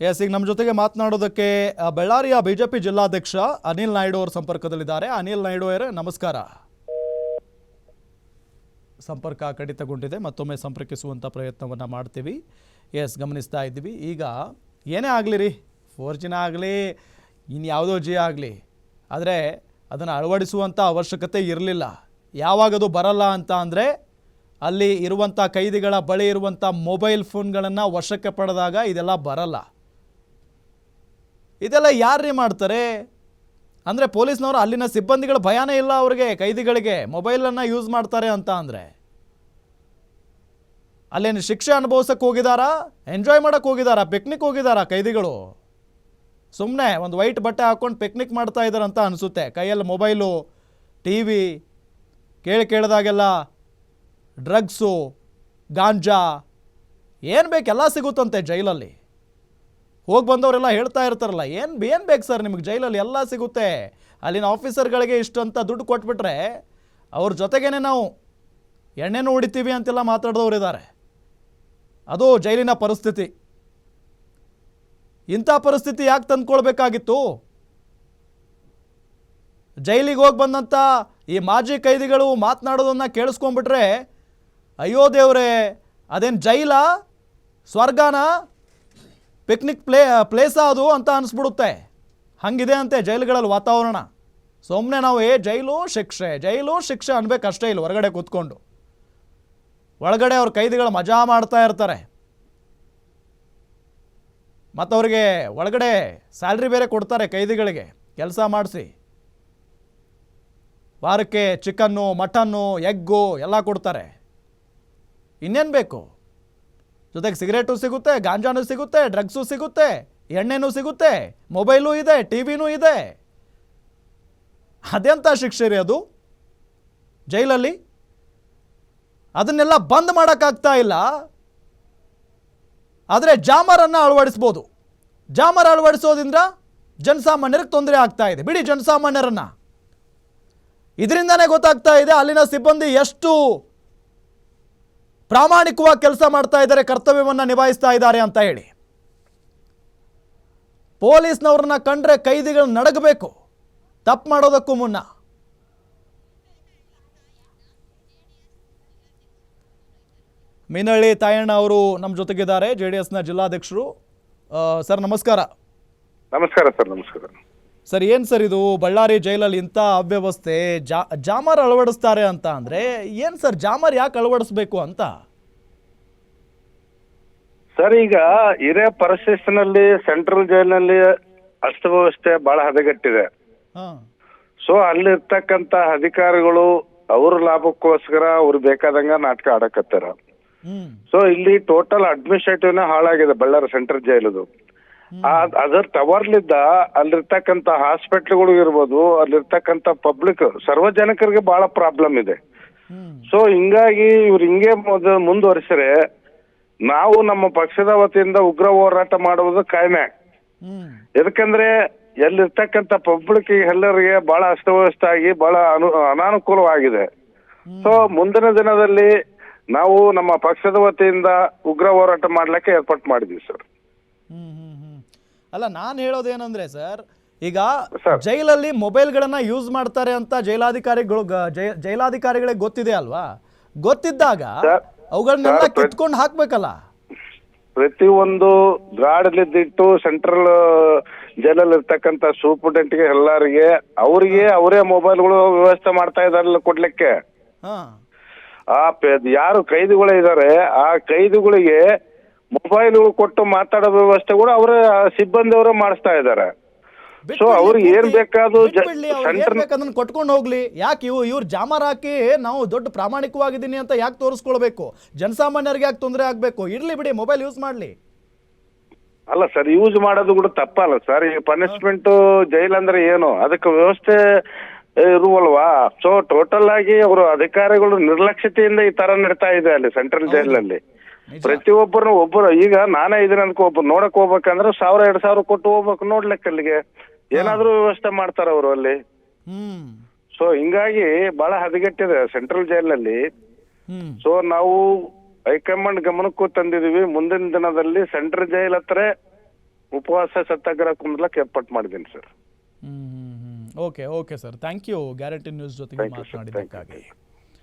S ಈಗ ನಮ್ಮ ಜೊತೆಗೆ ಮಾತನಾಡೋದಕ್ಕೆ ಬಳ್ಳಾರಿಯ ಬಿಜೆಪಿ ಜಿಲ್ಲಾಧ್ಯಕ್ಷ ಅನಿಲ್ ನಾಯ್ಡು ಅವರ ಸಂಪರ್ಕದಲ್ಲಿದ್ದಾರೆ. ಅನಿಲ್ ನಾಯ್ಡು ಅವರೇ, ನಮಸ್ಕಾರ. ಸಂಪರ್ಕ ಕಡಿತಗೊಂಡಿದೆ. ಮತ್ತೊಮ್ಮೆ ಸಂಪರ್ಕಿಸುವಂಥ ಪ್ರಯತ್ನವನ್ನು ಮಾಡ್ತೀವಿ. ಎಸ್ ಗಮನಿಸ್ತಾ ಇದ್ದೀವಿ. ಈಗ ಏನೇ ಆಗಲಿ ರೀ ಫೋರ್ ಜಿನ ಆಗಲಿ ಇನ್ಯಾವುದೋ ಜಿ ಆಗಲಿ, ಆದರೆ ಅದನ್ನು ಅಳವಡಿಸುವಂಥ ಅವಶ್ಯಕತೆ ಇರಲಿಲ್ಲ. ಯಾವಾಗದು ಬರಲ್ಲ ಅಂತ ಅಂದರೆ, ಅಲ್ಲಿ ಇರುವಂಥ ಕೈದಿಗಳ ಬಳಿ ಇರುವಂಥ ಮೊಬೈಲ್ ಫೋನ್ಗಳನ್ನು ವಶಕ್ಕೆ ಪಡೆದಾಗ ಇದೆಲ್ಲ ಬರಲ್ಲ. ಇದೆಲ್ಲ ಯಾರ್ರೀ ಮಾಡ್ತಾರೆ? ಅಂದರೆ ಪೊಲೀಸ್ನವರು ಅಲ್ಲಿನ ಸಿಬ್ಬಂದಿಗಳ ಭಯನೇ ಇಲ್ಲ ಅವ್ರಿಗೆ, ಕೈದಿಗಳಿಗೆ ಮೊಬೈಲನ್ನು ಯೂಸ್ ಮಾಡ್ತಾರೆ ಅಂತ ಅಂದರೆ. ಅಲ್ಲೇನು ಶಿಕ್ಷೆ ಅನುಭವಿಸಕ್ಕೆ ಹೋಗಿದಾರಾ? ಎಂಜಾಯ್ ಮಾಡೋಕ್ಕೆ ಹೋಗಿದಾರಾ? ಪಿಕ್ನಿಕ್ ಹೋಗಿದಾರಾ ಕೈದಿಗಳು? ಸುಮ್ಮನೆ ಒಂದು ವೈಟ್ ಬಟ್ಟೆ ಹಾಕ್ಕೊಂಡು ಪಿಕ್ನಿಕ್ ಮಾಡ್ತಾ ಇದ್ದಾರಂತ ಅನಿಸುತ್ತೆ. ಕೈಯಲ್ಲಿ ಮೊಬೈಲು, ಟಿ ವಿ, ಕೇಳಿ ಕೇಳಿದಾಗೆಲ್ಲ ಡ್ರಗ್ಸು ಗಾಂಜಾ, ಏನು ಬೇಕೆಲ್ಲ ಸಿಗುತ್ತಂತೆ ಜೈಲಲ್ಲಿ. ಹೋಗಿ ಬಂದವರೆಲ್ಲ ಹೇಳ್ತಾ ಇರ್ತಾರಲ್ಲ, ಏನು ಏನು ಬೇಕು ಸರ್ ನಿಮಗೆ? ಜೈಲಲ್ಲಿ ಎಲ್ಲ ಸಿಗುತ್ತೆ. ಅಲ್ಲಿನ ಆಫೀಸರ್ಗಳಿಗೆ ಇಷ್ಟು ಅಂತ ದುಡ್ಡು ಕೊಟ್ಬಿಟ್ರೆ ಅವ್ರ ಜೊತೆಗೇನೆ ನಾವು ಎಣ್ಣೆನೂ ಹೊಡಿತೀವಿ ಅಂತೆಲ್ಲ ಮಾತಾಡಿದವರು ಇದ್ದಾರೆ ಅದು ಜೈಲಿನ ಪರಿಸ್ಥಿತಿ. ಇಂಥ ಪರಿಸ್ಥಿತಿ ಯಾಕೆ ತಂದ್ಕೊಳ್ಬೇಕಾಗಿತ್ತು? ಜೈಲಿಗೆ ಹೋಗಿ ಬಂದಂಥ ಈ ಮಾಜಿ ಕೈದಿಗಳು ಮಾತನಾಡೋದನ್ನು ಕೇಳಿಸ್ಕೊಂಡ್ಬಿಟ್ರೆ, ಅಯ್ಯೋ ದೇವ್ರೆ, ಅದೇನು ಜೈಲ, ಸ್ವರ್ಗನ? ಪಿಕ್ನಿಕ್ ಪ್ಲೇ ಪ್ಲೇಸ ಅದು ಅಂತ ಅನಿಸ್ಬಿಡುತ್ತೆ. ಹಂಗಿದೆ ಅಂತೆ ಜೈಲುಗಳಲ್ಲಿ ವಾತಾವರಣ. ಸುಮ್ಮನೆ ನಾವು, ಏ, ಜೈಲು ಶಿಕ್ಷೆ ಜೈಲು ಶಿಕ್ಷೆ ಅನ್ಬೇಕಷ್ಟೇ ಇಲ್ಲಿ ಹೊರಗಡೆ ಕೂತ್ಕೊಂಡು. ಒಳಗಡೆ ಅವ್ರ ಕೈದಿಗಳು ಮಜಾ ಮಾಡ್ತಾ ಇರ್ತಾರೆ. ಮತ್ತು ಅವ್ರಿಗೆ ಒಳಗಡೆ ಸ್ಯಾಲ್ರಿ ಬೇರೆ ಕೊಡ್ತಾರೆ ಕೈದಿಗಳಿಗೆ. ಕೆಲಸ ಮಾಡಿಸಿ. ವಾರಕ್ಕೆ ಚಿಕನ್ನು, ಮಟನ್ನು, ಎಗ್ಗು ಎಲ್ಲ ಕೊಡ್ತಾರೆ. ಇನ್ನೇನು ಬೇಕು? ಜೊತೆಗೆ ಸಿಗರೇಟು ಸಿಗುತ್ತೆ, ಗಾಂಜಾನು ಸಿಗುತ್ತೆ, ಡ್ರಗ್ಸು ಸಿಗುತ್ತೆ, ಎಣ್ಣೆನೂ ಸಿಗುತ್ತೆ, ಮೊಬೈಲು ಇದೆ ಟಿ ವಿನೂ ಇದೆ. ಅದೆಂಥ ಶಿಕ್ಷೆ ರೀ ಅದು? ಜೈಲಲ್ಲಿ? ಅದನ್ನೆಲ್ಲ ಬಂದ್ ಮಾಡೋಕ್ಕಾಗ್ತಾ ಇಲ್ಲ. ಆದರೆ ಜಾಮರನ್ನು ಅಳವಡಿಸ್ಬೋದು. ಜಾಮರ್ ಅಳವಡಿಸೋದ್ರಿಂದ ಜನಸಾಮಾನ್ಯರಿಗೆ ತೊಂದರೆ ಆಗ್ತಾ ಇದೆ. ಬಿಡಿ ಜನಸಾಮಾನ್ಯರನ್ನು. ಇದರಿಂದನೇ ಗೊತ್ತಾಗ್ತಾ ಇದೆ ಅಲ್ಲಿನ ಸಿಬ್ಬಂದಿ ಎಷ್ಟು ಪ್ರಾಮಾಣಿಕವಾಗಿ ಕೆಲಸ ಮಾಡ್ತಾ ಇದ್ದಾರೆ, ಕರ್ತವ್ಯವನ್ನು ನಿಭಾಯಿಸ್ತಾ ಇದ್ದಾರೆ ಅಂತ ಹೇಳಿ. ಪೊಲೀಸ್ನವ್ರನ್ನ ಕಂಡ್ರೆ ಕೈದಿಗಳು ನಡಗಬೇಕು. ತಪ್ಪು ಮಾಡೋದಕ್ಕೂ ಮುನ್ನ. ಮೀನಳ್ಳಿ ತಾಯಣ್ಣ ಅವರು ನಮ್ಮ ಜೊತೆಗಿದ್ದಾರೆ ಜೆ ಡಿ ಎಸ್ನ ಜಿಲ್ಲಾಧ್ಯಕ್ಷರು ಸರ್, ನಮಸ್ಕಾರ. ನಮಸ್ಕಾರ ಸರ್, ನಮಸ್ಕಾರ. ಸರ್ ಏನು ಸರ್ ಇದು? ಬಳ್ಳಾರಿ ಜೈಲಲ್ಲಿ ಇಂಥ ಅವ್ಯವಸ್ಥೆ ಜಾ ಜಾಮರ್ ಅಳವಡಿಸ್ತಾರೆ ಅಂತ ಅಂದರೆ ಏನು ಸರ್ ಜಾಮರ್ ಯಾಕೆ ಅಳವಡಿಸ್ಬೇಕು ಅಂತ? ಸರ್ ಈಗ ಇದೇ ಪರಿಸ್ಥಿತಿನಲ್ಲಿ ಸೆಂಟ್ರಲ್ ಜೈಲಿನಲ್ಲಿ ಅಸ್ತವ್ಯವಸ್ಥೆ ಬಹಳ ಹದಗೆಟ್ಟಿದೆ. ಸೊ ಅಲ್ಲಿರ್ತಕ್ಕಂತ ಅಧಿಕಾರಿಗಳು ಅವ್ರ ಲಾಭಕ್ಕೋಸ್ಕರ ಅವ್ರು ಬೇಕಾದಂಗ ನಾಟಕ ಆಡಕತ್ತಾರ. ಸೊ ಇಲ್ಲಿ ಟೋಟಲ್ ಅಡ್ಮಿನಿಸ್ಟ್ರೇಟಿವ್ನ ಹಾಳಾಗಿದೆ ಬಳ್ಳಾರಿ ಸೆಂಟ್ರಲ್ ಜೈಲದು. ಅದರ ಟವರ್ಲಿದ್ದ ಅಲ್ಲಿರ್ತಕ್ಕಂತ ಹಾಸ್ಪಿಟ್ಲ್ಗಳು ಇರ್ಬೋದು ಅಲ್ಲಿರ್ತಕ್ಕಂತ ಪಬ್ಲಿಕ್ ಸಾರ್ವಜನಿಕರಿಗೆ ಬಹಳ ಪ್ರಾಬ್ಲಮ್ ಇದೆ. ಸೊ ಹಿಂಗಾಗಿ ಇವ್ರು ಹಿಂಗೆ ಮೊದ ಮುಂದುವರಿಸಿದ್ರೆ ನಾವು ನಮ್ಮ ಪಕ್ಷದ ವತಿಯಿಂದ ಉಗ್ರ ಹೋರಾಟ ಮಾಡುವುದು ಕಾಯಮೆ. ಯಾಕಂದ್ರೆ ಎಲ್ಲಿರ್ತಕ್ಕಂಥ ಪಬ್ಲಿಕ್ ಎಲ್ಲರಿಗೆ ಬಹಳ ಅಸ್ತವ್ಯಸ್ತ ಆಗಿ ಬಹಳ ಅನು ಅನಾನುಕೂಲವಾಗಿದೆ. ಸೊ ಮುಂದಿನ ದಿನದಲ್ಲಿ ನಾವು ನಮ್ಮ ಪಕ್ಷದ ವತಿಯಿಂದ ಉಗ್ರ ಹೋರಾಟ ಮಾಡ್ಲಿಕ್ಕೆ ಏರ್ಪಾಟ್ ಮಾಡಿದ್ವಿ ಸರ್ ಅಲ್ಲ ನಾನು ಹೇಳೋದೇನಂದ್ರೆ ಸರ್ ಈಗ. ಜೈಲಲ್ಲಿ ಮೊಬೈಲ್ಗಳನ್ನ ಯೂಸ್ ಮಾಡ್ತಾರೆ ಅಂತ ಜೈಲಾಧಿಕಾರಿಗಳು ಜೈಲಾಧಿಕಾರಿಗಳಿಗೆ ಗೊತ್ತಿದೆ ಅಲ್ವಾ? ಗೊತ್ತಿದ್ದಾಗ ಅವುಗಳನ್ನೆಲ್ಲ ಕಿತ್ಕೊಂಡು ಹಾಕ್ಬೇಕಲ್ಲ? ಪ್ರತಿಯೊಂದು ಗಾಡಲಿದ್ದಿಟ್ಟು ಸೆಂಟ್ರಲ್ ಜೈಲಲ್ಲಿ ಇರ್ತಕ್ಕಂತ ಸೂಪರ್ಡೆಂಟ್ಗೆ ಎಲ್ಲರಿಗೆ ಅವರಿಗೆ ಅವರೇ ಮೊಬೈಲ್ಗಳು ವ್ಯವಸ್ಥೆ ಮಾಡ್ತಾ ಇದಾರಲ್ಲ ಕೊಡ್ಲಿಕ್ಕೆ. ಹಾ. ಆ ಯಾರು ಕೈದಿಗಳು ಇದ್ದಾರೆ ಆ ಕೈದಿಗಳಿಗೆ ಮೊಬೈಲ್ ಕೊಟ್ಟು ಮಾತಾಡೋ ವ್ಯವಸ್ಥೆ ಕೂಡ ಅವರ ಸಿಬ್ಬಂದಿ ಅವರು ಮಾಡಿಸ್ತಾ ಇದ್ದಾರೆ. ಸೊ ಅವ್ರಿಗೆ ಏನ್. ಬೇಕಾದ್ರು ಅದನ್ನ ಕೊಟ್ಕೊಂಡು ಹೋಗ್ಲಿ. ಯಾಕೆ ಇವು ಇವ್ರು ಜಾಮರ್ ಹಾಕಿ ನಾವು ದೊಡ್ಡ ಪ್ರಾಮಾಣಿಕವಾಗಿದ್ದೀನಿ ಅಂತ ಯಾಕೆ ತೋರಿಸ್ಕೊಳ್ಬೇಕು? ಜನಸಾಮಾನ್ಯರಿಗೆ ಯಾಕೆ ತೊಂದರೆ ಆಗ್ಬೇಕು? ಇರ್ಲಿ ಬಿಡಿ ಮೊಬೈಲ್ ಯೂಸ್ ಮಾಡ್ಲಿ. ಅಲ್ಲ ಸರ್ ಯೂಸ್ ಮಾಡೋದು ಕೂಡ ತಪ್ಪಲ್ಲ ಸರ್. ಈ ಪನಿಷ್ಮೆಂಟ್ ಜೈಲ್ ಅಂದ್ರೆ ಏನು? ಅದಕ್ಕೆ ವ್ಯವಸ್ಥೆ ಇರುವಲ್ವಾ? ಸೊ ಟೋಟಲ್ ಆಗಿ ಅವರು ಅಧಿಕಾರಿಗಳು ನಿರ್ಲಕ್ಷ್ಯತೆಯಿಂದ ಈ ತರ ನಡೀತಾ ಇದೆ ಅಲ್ಲಿ ಸೆಂಟ್ರಲ್ ಜೈಲಿನಲ್ಲಿ ಪ್ರತಿಯೊಬ್ಬರು ಒಬ್ಬರು ಈಗ ನಾನೇ ಇದ್ರೆ ಅಂದ್ಕೊ ಒಬ್ಬರು ನೋಡಕ್ ಹೋಗ್ಬೇಕಂದ್ರೆ ಸಾವಿರ ಎರಡ್ ಸಾವಿರ ಕೊಟ್ಟು ಹೋಗ್ಬೇಕು ನೋಡ್ಲಿಕ್ಕೆ ಅಲ್ಲಿಗೆ. ಏನಾದ್ರೂ ವ್ಯವಸ್ಥೆ ಮಾಡ್ತಾರ ಅವರು ಅಲ್ಲಿ. ಸೊ ಹಿಂಗಾಗಿ ಬಹಳ ಹದಗೆಟ್ಟಿದೆ ಸೆಂಟ್ರಲ್ ಜೈಲ್ ಅಲ್ಲಿ ಸೊ ನಾವು ಹೈಕಮಾಂಡ್ ಗಮನಕ್ಕೂ ತಂದಿದೀವಿ ಮುಂದಿನ ದಿನದಲ್ಲಿ ಸೆಂಟ್ರಲ್ ಜೈಲ್ ಹತ್ರ ಉಪವಾಸ ಸತ್ಯಾಗ್ರಹ ಕುಂದ್ಲಕ್ ಏರ್ಪಾಟ್ ಮಾಡಿದ್ದೀನಿ sir. Okay okay sir thank you guarantee news ಜೊತೆಗೆ. ಮಾತನಾಡಿದ್ದಕ್ಕಾಗಿ.